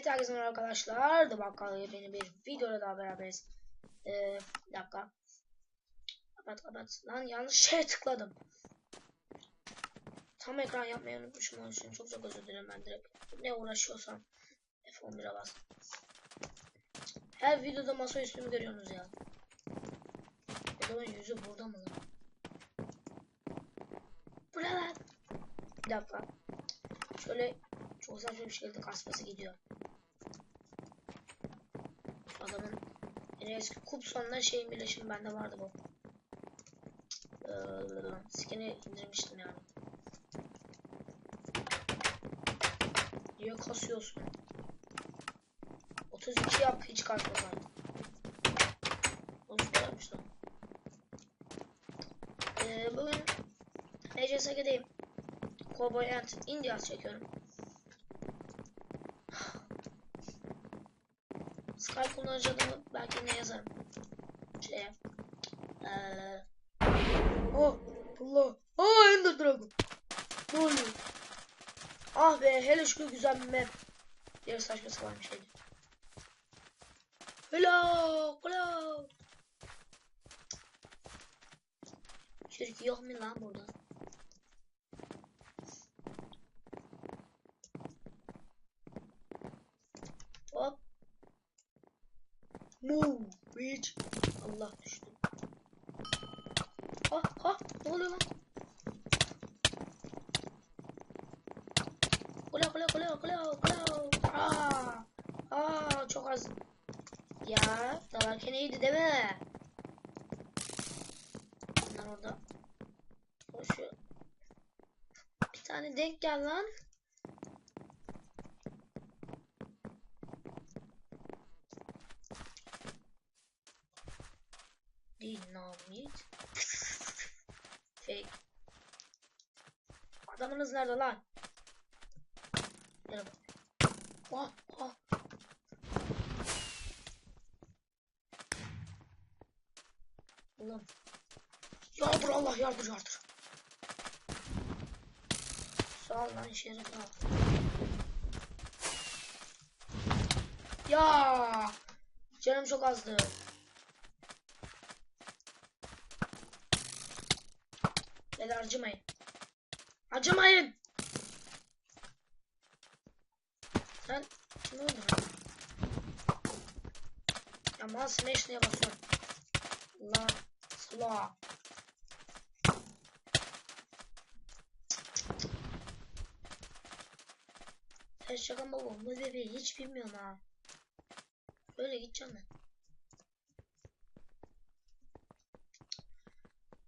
Evet herkese merhaba arkadaşlar. The Bakkal yeni bir videoda daha beraberiz. Ee, bir dakika. Kapat kapat. Lan yanlış şeye tıkladım. Tam ekran yapmayı unutmuşum onun için. Çok çok özür dilerim ben direkt. Ne uğraşıyorsam F11'e bas. Her videoda masa üstümü görüyorsunuz ya. Adamın yüzü burada mı lan? Bu ne lan? Bir dakika. Şöyle çok saçma bir şekilde kasması gidiyor. Şu adamın en eski kup sonunda şeyin birleşimi bende vardı bu. Ee, skin'i indirmiştim yani. Niye kasıyorsun? 32 yap hiç. O süper yapmış lan. Ee, bugün NCSG'deyim. Cowboy and Indians çekiyorum. Skype kullanıcı adımı belki ne yazarım. Şeye. Eee. Oh Allah. Aa Ender Dragon. Ne oluyor? Ah be hele şu güzel bir map. Diğer saçma sapan bir şeydi. Hello. Hello. Çocuk yok mu lan burada? Move. Reach. Allah düştü. Ha ha ne oluyor lan? Kula kula kula kula kula. Aa. Aa çok az. Ya dalarken iyiydi değil mi? Bunlar orada. Koşuyor. Bir tane denk gel lan. Dinamit. Fake. Adamınız nerede lan? Bak. Oh, oh. Ulan. Yardır Allah yardır yardır. Sağ ol lan şerif al. Ya canım çok azdı. Beni acımayın. Acımayın. Sen kimi öldürdün? Ya mal smash niye basıyorsun? Allah. Sula. Sen şaka mı bu? Bu bebeği hiç bilmiyorum ha. Böyle gideceğim ben.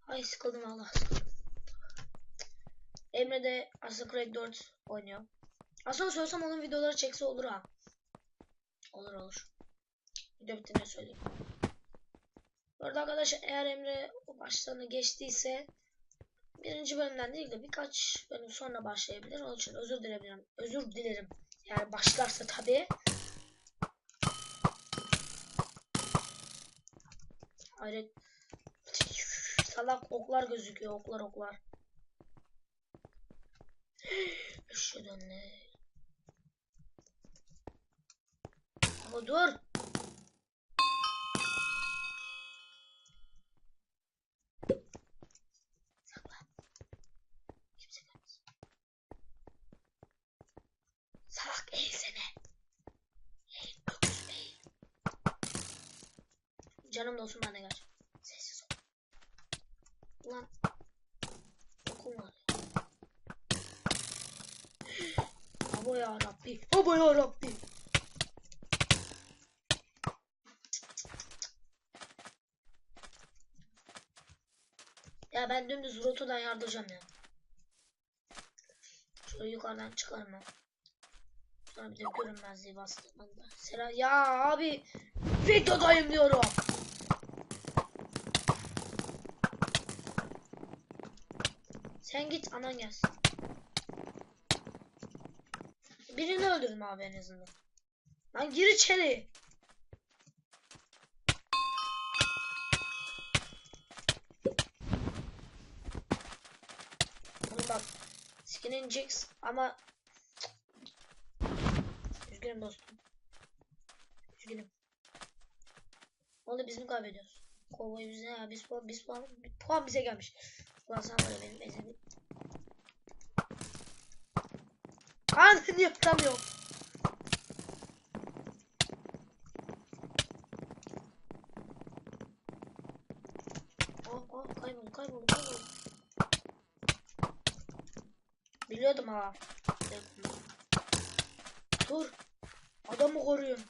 Ay sıkıldım Allah sıkıldım. Emre de Assassin's Creed 4 oynuyor. Aslında söylesem onun videoları çekse olur ha. Olur olur. Video bittiğinde söyleyeyim. Bu arada arkadaşlar eğer Emre o başlarını geçtiyse birinci bölümden değil de birkaç bölüm sonra başlayabilir. Onun için özür dilerim. Özür dilerim. Yani başlarsa tabii. Hayret. Salak oklar gözüküyor. Oklar oklar. Eşhedü ne? Ama dur. Salak eğilsene. Eğil. Öküz eğil. Canım dostum bana gel. Sessiz ol. Ulan. Okum var. Baba ya Rabbi. Baba ya Rabbi. Ya ben dümdüz rotadan yardıracağım ya. Şöyle yukarıdan çıkarım ben. Sonra bir de görünmezliği bastığımda. Sera ya abi videodayım diyorum. Sen git anan gelsin. Birini öldürün abi en azından. Lan gir içeri. Bunu bak. Skin ineceksin ama üzgünüm dostum. Üzgünüm. Onu bizim kaybediyoruz. Kovboy bize ya biz puan biz puan puan bize gelmiş. Ulan sen böyle benim ezelim. Niye yapamıyorum? Aa, aa kayboldu kayboldu kayboldu. Biliyordum ha. Dur. Adamı koruyorum.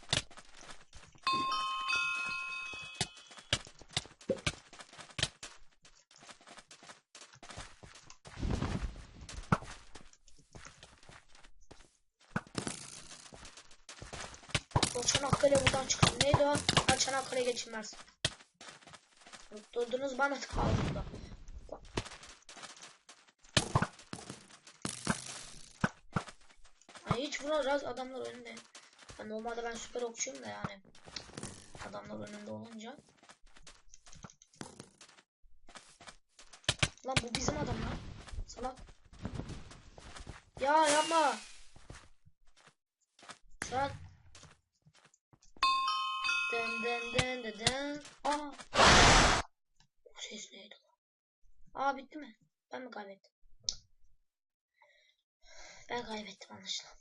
O Çanakkale buradan çıktı. Neydi o? Ha Çanakkale geçilmez. Durdunuz bana kaldı burada. Ay hiç vuracağız adamlar önünde. Ya normalde ben süper okçuyum da yani. Adamlar önünde olunca. Lan bu bizim adam lan. Salak. Ya yapma. Şu an. Dın dın dın dın. Aa. Bu ses neydi? Aa bitti mi? Ben mi kaybettim? Ben kaybettim anlaşılan.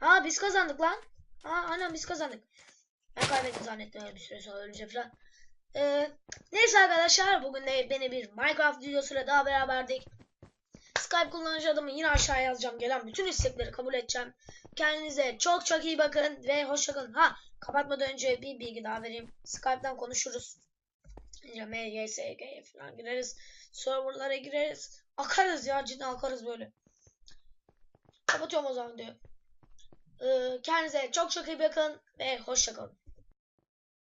Aa biz kazandık lan. Aa aynen biz kazandık. Ben kaybettim zannettim öyle bir süre sonra öleceğim falan. Ee, neyse arkadaşlar bugün de beni bir Minecraft videosuyla daha beraberdik. Skype kullanıcı adımı yine aşağıya yazacağım. Gelen bütün istekleri kabul edeceğim. Kendinize çok çok iyi bakın ve hoşçakalın. Ha kapatmadan önce bir bilgi daha vereyim. Skype'dan konuşuruz. MGSG falan gireriz. Serverlara gireriz. Akarız ya cidden akarız böyle. Kapatıyorum o zaman diyor. Ee, kendinize çok çok iyi bakın ve hoşçakalın.